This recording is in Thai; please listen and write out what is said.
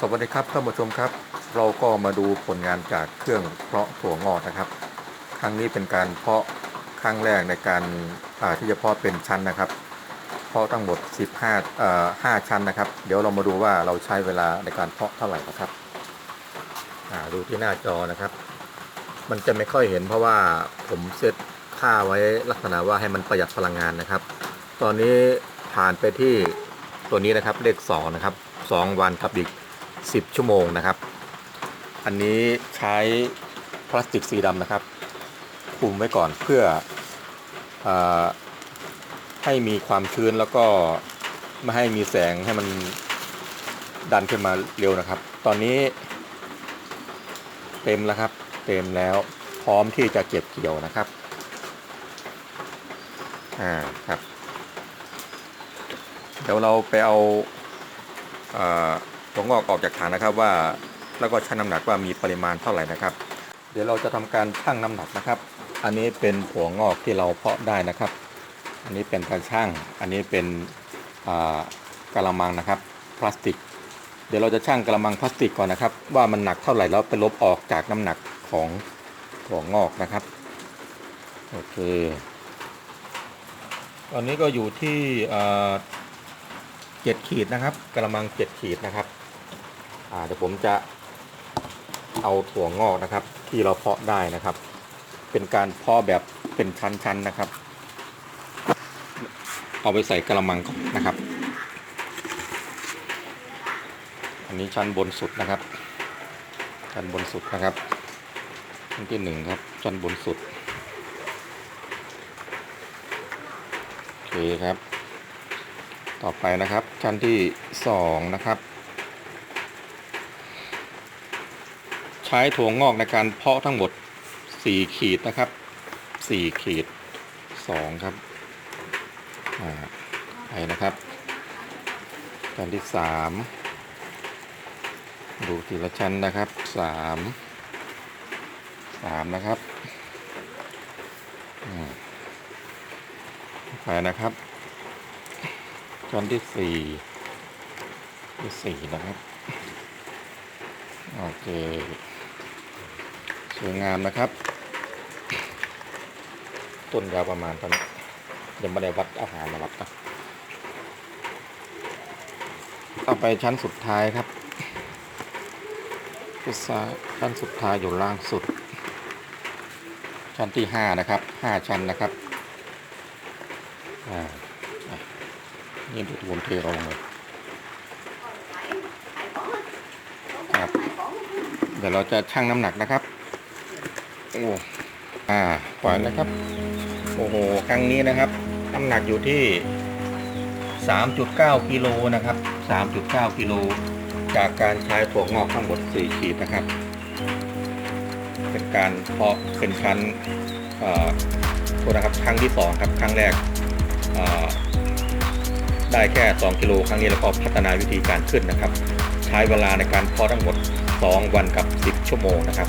สวัสดีครับท่านผู้ชมครับ เราก็มาดูผลงานจากเครื่องเพาะถั่วงอกนะครับ ครั้งนี้เป็นการเพาะครั้งแรกในการาที่จะเพาะเป็นชั้นนะครับ เพาะทั้งหมด 15เอ่อ5ชั้นนะครับ เดี๋ยวเรามาดูว่าเราใช้เวลาในการเพาะเท่าไหร่นะครับดูที่หน้าจอนะครับ มันจะไม่ค่อยเห็นเพราะว่าผมเซตค่าไว้ลักษณะว่าให้มันประหยัดพลังงานนะครับ ตอนนี้ผ่านไปที่ตัวนี้นะครับเลข2นะครับ2วันกับอีก 10 ชั่วโมงนะครับ อันนี้ใช้พลาสติกสีดำนะครับคลุมไว้ก่อนเพื่ออให้มีความชื้นแล้วก็ไม่ให้มีแสงให้มันดันขึ้นมาเร็วนะครับ ตอนนี้ เต็มแล้วครับ เต็มแล้วพร้อมที่จะเก็บเกี่ยวนะครับ อ่าครับ เดี๋ยวเราไปเอาอ่อ ถั่วงอกออกจากถังนะครับว่าแล้วก็ชั่งน้ำหนักว่ามีปริมาณเท่าไหร่นะครับ เดี๋ยวเราจะทำการชั่งน้ำหนักนะครับ อันนี้เป็นถั่วงอกที่เราเพาะได้นะครับ อันนี้เป็นการชั่งอันนี้เป็นกะละมังนะครับ พลาสติก เดี๋ยวเราจะชั่งกะละมังพลาสติกก่อนนะครับ ว่ามันหนักเท่าไหร่แล้วไปลบออกจากน้ำหนักของถั่วงอกนะครับโอเคตอนนี้ก็อยู่ที่เจ็ดขีดนะครับกระมังเจ็ดขีดนะครับ เดี๋ยวผมจะเอาถั่วงอกนะครับ ที่เราเพาะได้นะครับ เป็นการเพาะแบบเป็นชั้นๆนะครับ เอาไปใส่กระมังก่อนนะครับ อันนี้ชั้นบนสุดนะครับ ชั้นบนสุดนะครับชั้นที่หนึ่งครับ ชั้นบนสุดโอเคครับ ต่อไปนะครับชั้นที่สองนะครับ ช้ถั่วงอกในการเพาะทั้งหมด 4 ขีดนะครับ 4 ขีด 2 ครับอ่าไปนะครับชั้นที่ 3 ดูทีละชั้นนะครับ 3 3 นะครับไปนะครับชั้นที่สี่ที่สี่นะครับโอเค วยงามนะครับ ต้นยาวประมาณตอนนี้ยังไม่ได้วัดอาหารมาวัดนะต่อไปชั้นสุดท้ายครับพุทราชั้นสุดท้ายอยู่ล่างสุด ชั้นที่ห้านะครับห้าชั้นนะครับอ่านี่ดูผมเทลงเลยครับเดี๋ยวเราจะชั่งน้ำหนักนะครับ โอ้อ่าปล่อยนะครับ โอ้โหครั้งนี้นะครับน้ำหนักอยู่ที่ 3.9กิโลนะครับ 3.9กิโลจากการใช้ถั่วงอกทั้งหมด 4 ขีดนะครับ เป็นการเพาะเป็นชั้นเอ่อโทษนะครับครั้งที่ 2 ครับ ครั้งแรกได้แค่ 2 กิโลครั้งนี้แล้วก็พัฒนาวิธีการขึ้นนะครับ ใช้เวลาในการเพาะทั้งหมด 2 วันกับ 10 ชั่วโมงนะครับ